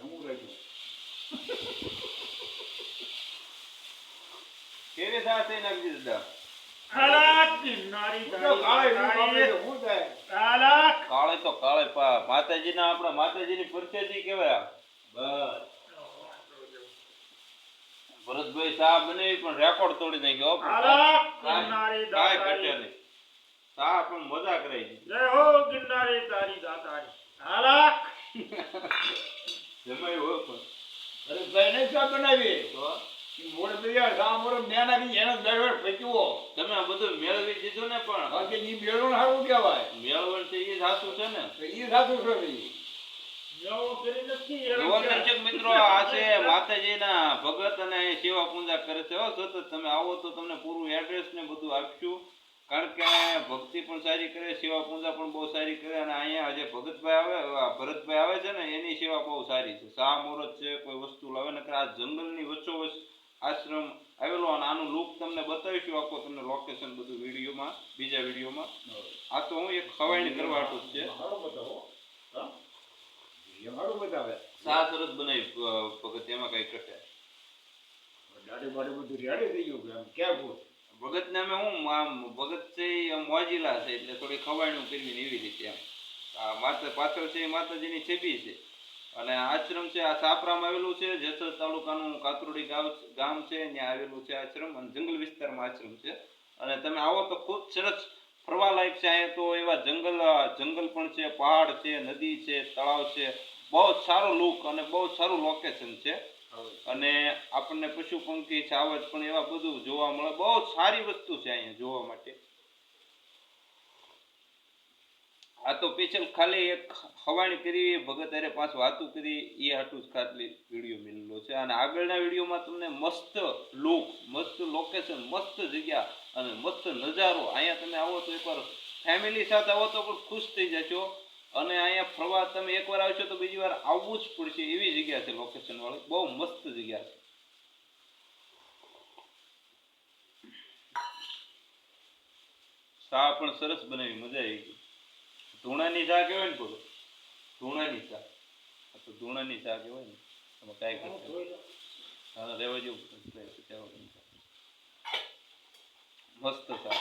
નાખી હું કેવી સાથે નાખી દીધા કાળે તો કાળે આપણા માતાજીની પરચેજી કહેવાય બસ. ભરતભાઈ સાહેબ બનાવી પણ રેકોર્ડ તોડી નાખ્યો. કાંઈ- નહીં. શાહ પણ મજા કરાઈ દીધી જય હો ગિરનારી તારી દાતારી. અલા જમાઈ હોય પણ. અરે ભાઈ ચા બનાવી તો? તૈયાર સા મોડે ન્યા નાખી એને દરવેર ફેંક્યો તમે આ બધું મેળવી દીધું ને પણ. બાકી ઈ બેડો સારું કહેવાય. મેળવણ છે એ સાચું છે ને. ઈ સાચું છે ભાઈ. દર્શક મિત્રો આ છે માતાજીના ભગત અને સેવા પૂજા કરે છે. હો સતત તમે આવો તો તમને પૂરું એડ્રેસ ને બધું આપશું. કારણ કે ભક્તિ પણ સારી કરે સેવા પૂજા પણ બહુ સારી કરે અને અહીંયા જે ભગતભાઈ આવે આ ભરતભાઈ આવે છે ને એની સેવા બહુ સારી છે. શાહ મુહૂર્ત છે કોઈ વસ્તુ લાવે નકર આ જંગલની વચ્ચોવચ આશ્રમ આવેલો અને આનું લુક તમને બતાવીશું આખો તમને લોકેશન બધું વિડીયોમાં બીજા વિડીયોમાં. આ તો હું એક ખવાયણી કરવા જ છે. શાહ સરસ બનાવી ભગત એમાં કઈ કટે દાઢી બાડી બધું રેડી થઈ ગયું કેમ ક્યાં ભગત નામે હું, આમ ભગત છે એ મોજીલા છે, એટલે થોડી ખવાયણું કરવી એવી રીતે એમ. આ માતા પાછળ છે એ માતાજીની છેપી છે. અને આશ્રમ છે, આ સાપરામાં આવેલું છે, જેસર તાલુકાનું કાતરોડી ગામ ગામ છે, ત્યાં આવેલું છે આશ્રમ અને જંગલ વિસ્તારમાં આશ્રમ છે. અને તમે આવો તો ખૂબ સરસ ફરવા લાયક છે અહીંયા તો એવા જંગલ જંગલ પણ છે, પહાડ છે, નદી છે, તળાવ છે બહુ જ સારો લુક અને બહુ સારું લોકેશન છે. અને આપણને પશુ પંખી છાવજ પણ એવા બધું જોવા મળે. બહુ સારી વસ્તુ છે અહીંયા જોવા માટે. આ તો પેચલ ખાલી એક હવાણી કરી ભગત અરે પાંચ વાતું કરી એ હાટું જ ખાલી વીડિયો મેળેલો છે. અને આગળના વિડીયોમાં તમને મસ્ત લુક મસ્ત લોકેશન મસ્ત જગ્યા અને મસ્ત નજારો. અહીંયા તમે આવો તો એકવાર ફેમિલી સાથે આવો તો પણ ખુશ થઈ જશો અને અહીંયા ફરવા તમે એકવાર આવશો તો બીજી વાર આવવું જ પડશે. એવી જગ્યા છે લોકેશન વાળી. બહુ મસ્ત જગ્યા છે. ચા પણ સરસ બનાવી. મજા આવી ગઈ. ધૂણાની ચા કહેવાય ને બોલો ધૂણાની ચા. તો ધૂણાની ચા કહેવાય ને. તમે કાંઈ કરતા હા રહેવા જેવું મસ્ત ચા.